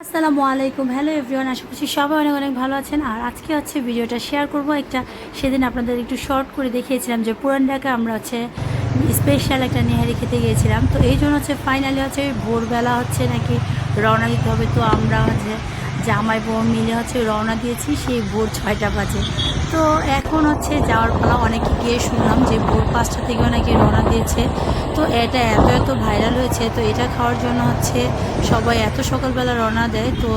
আসসালামু আলাইকুম। Hello everyone আশা করছি সবাই অনেক অনেক ভালো আছেন। আর আজকে হচ্ছে ভিডিওটা শেয়ার করব একটা, সেদিন আপনাদের একটু শর্ট করে দেখিয়েছিলাম যে পুরান ঢাকা আমরা হচ্ছে স্পেশাল একটা নেহারি খেতে গিয়েছিলাম। তো এই জন্য হচ্ছে ফাইনালি হচ্ছে ভোরবেলা হচ্ছে নাকি রওনা দিতে হবে। তো আমরা হচ্ছে জামাই বোন মিলে হচ্ছে রওনা দিয়েছি, সেই ভোর ছয়টা বাজে। তো এখন হচ্ছে যাওয়ার পালা অনেকে গিয়ে শুনলাম যে ভোর পাঁচটা থেকে অনেকে রওনা দিয়েছে। তো এটা এত এত ভাইরাল হয়েছে, তো এটা খাওয়ার জন্য হচ্ছে সবাই এত সকালবেলা রওনা দেয়। তো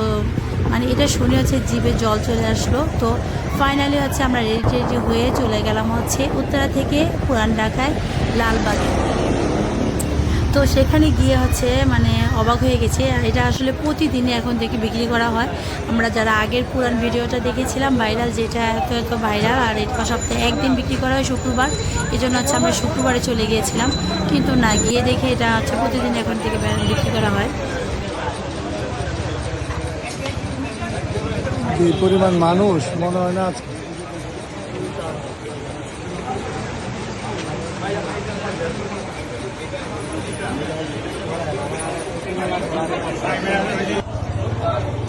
মানে এটা শুনে হচ্ছে জিভে জল চলে আসলো। তো ফাইনালি হচ্ছে আমরা রেডি টেডি হয়ে চলে গেলাম হচ্ছে উত্তরা থেকে পুরান ঢাকায় লালবাগে। তো সেখানে গিয়ে হচ্ছে মানে অবাক হয়ে গেছে। এটা আসলে প্রতিদিনই এখন থেকে বিক্রি করা হয়। আমরা যারা আগের পুরান ভিডিওটা দেখেছিলাম, ভাইরাল যেটা এত এত ভাইরাল, আর এটা সপ্তাহে একদিন বিক্রি করা হয় শুক্রবার। এই জন্য হচ্ছে আমরা শুক্রবারে চলে গিয়েছিলাম। কিন্তু না, গিয়ে দেখে এটা হচ্ছে প্রতিদিন এখন থেকে বিক্রি করা হয়। পরিমাণ মানুষ, মনে হয় না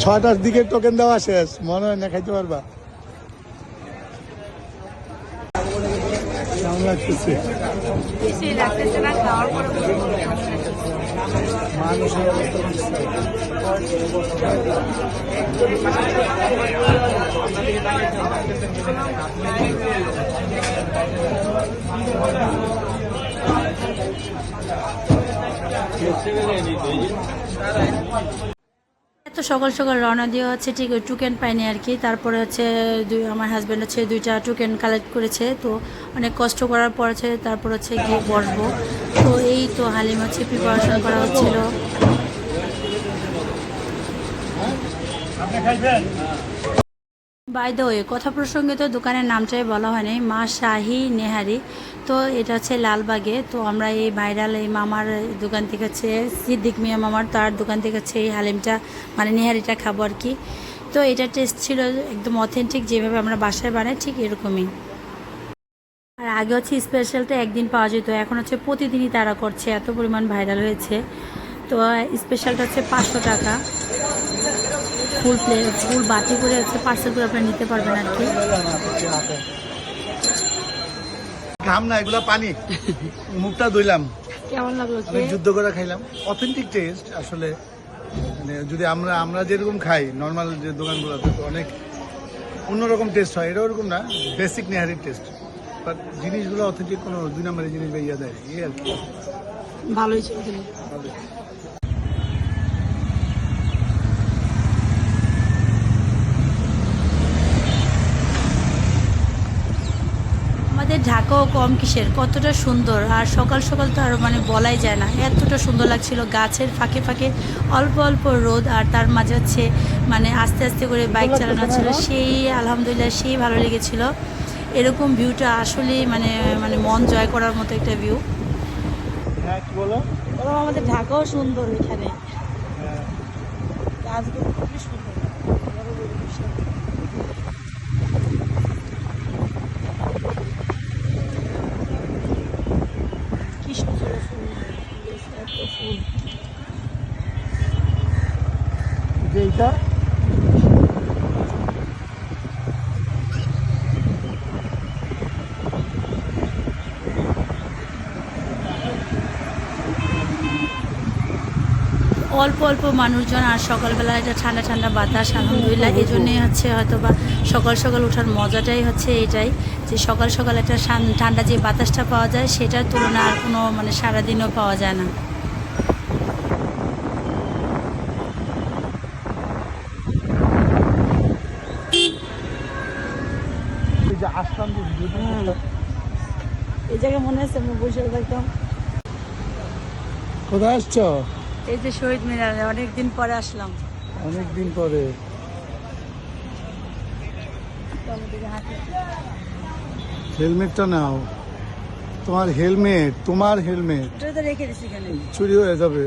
ছয়টার দিকে টোকেন দেওয়া শেষ। মনে হয় না খাইতে পারবা। মানুষের এত সকাল সকাল রওনা দিয়ে হচ্ছে ঠিক টুকেন পাইনি আর কি। তারপরে হচ্ছে দুই আমার হাজব্যান্ড হচ্ছে দুইটা টুকেন কালেক্ট করেছে, তো অনেক কষ্ট করার পর হচ্ছে তারপর হচ্ছে গিয়ে বসবো। তো এই তো হালিম হচ্ছে প্রিপারেশন করা হচ্ছিল। বাই দ্য ওয়ে কথা প্রসঙ্গে তো দোকানের নামটাই বলা হয়নি, মা শাহি নেহারি। তো এটা হচ্ছে লালবাগে। তো আমরা এই ভাইরাল, এই মামার দোকান থেকে হচ্ছে, সিদ্দিক মিয়া মামার তার দোকান থেকে হচ্ছে এই হালিমটা মানে নেহারিটা খাব আর কি। তো এটা টেস্ট ছিল একদম অথেন্টিক যেভাবে আমরা বাসায় বানাই ঠিক এরকমই। আর আগে হচ্ছে স্পেশালটা একদিন পাওয়া যেত, এখন হচ্ছে প্রতিদিনই তারা করছে, এত পরিমাণ ভাইরাল হয়েছে। তো স্পেশালটা হচ্ছে পাঁচশো টাকা। ফুল প্লে ফুল বাটি করে হচ্ছে পার্সেল করে আপনারা নিতে পারবেন আর কি। ঘাম না এগুলা পানি। মুখটা ধুইলাম। কেমন লাগল যুদ্ধ করে খাইলাম। অথেন্টিক টেস্ট আসলে মানে যদি আমরা আমরা যেরকম খাই নর্মাল যে দোকানগুলোতে তো অনেক অন্যরকম টেস্ট হয়। এটা ওরকম না বেসিক নেহারির টেস্ট বাট জিনিসগুলো অথেন্টিক কোনো দুই নম্বরের জিনিস বা ইয়া দেয় এই আর কি। ভালোই ছিল আমাদের ঢাকাও কম কিসের কতটা সুন্দর। আর সকাল সকাল তো আরও মানে বলাই যায় না। এতটা সুন্দর লাগছিল গাছের ফাঁকে ফাঁকে অল্প অল্প রোদ আর তার মাঝে হচ্ছে মানে আস্তে আস্তে করে বাইক চালানো ছিল সেই আলহামদুলিল্লাহ সেই ভালো লেগেছিল। এরকম ভিউটা আসলেই মানে মানে মন জয় করার মতো একটা ভিউ হ্যাঁ কি বলো? বললাম আমাদের ঢাকাও সুন্দর এখানে। গাছগুলো খুবই সুন্দর কি সুন্দর ফুল এত ফুল অল্প অল্প মানুষজন আর সকালবেলা এটা ঠান্ডা ঠান্ডা বাতাস, আলহামদুলিল্লাহ এই জন্যই হচ্ছে হয়তো বা সকাল সকাল ওঠার মজাটাই হচ্ছে এটাই যে সকাল সকাল একটা ঠান্ডা যে বাতাসটা পাওয়া যায়, সেটার তুলনা আর কোনো মানে সারাদিনও পাওয়া যায় না। যে আসলাম যে ভিডিওটা এই জায়গায় মনে আছে আমি বসে থাকতাম। কোথায় আসছো? এই যে শহীদ মিনারে অনেকদিন পরে আসলাম। অনেকদিন পরে। হেলমেটটা নাও। তোমার হেলমেট তোমার হেলমেট। চুরি হয়ে যাবে।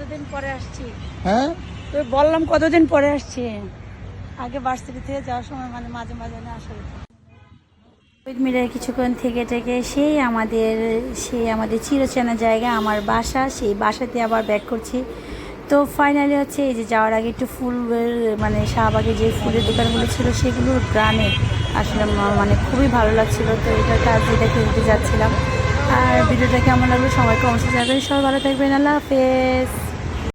কতদিন পরে আসছি? হ্যাঁ? তো বললাম কতদিন পরে আসছি? আগে ভার্সিটি থেকে যাওয়ার সময় মানে মাঝে মাঝে না আসলে। মিরার কিছুক্ষণ থেকে থেকে সেই আমাদের সেই আমাদের চিরচেনা জায়গা আমার বাসা সেই বাসাতে আবার ব্যাক করছি। তো ফাইনালি হচ্ছে এই যে যাওয়ার আগে একটু ফুলের মানে শাহবাগে যে ফুলের দোকানগুলো ছিল সেগুলোর গ্রামে আসলে মানে খুবই ভালো লাগছিল। তো এটার কাজ যেটা খেলতে যাচ্ছিলাম। আর ভিডিওটা কেমন লাগল সবাইকে অবশ্যই জানাবেন। সবাই ভালো থাকবেন। আল্লাহ হাফেজ।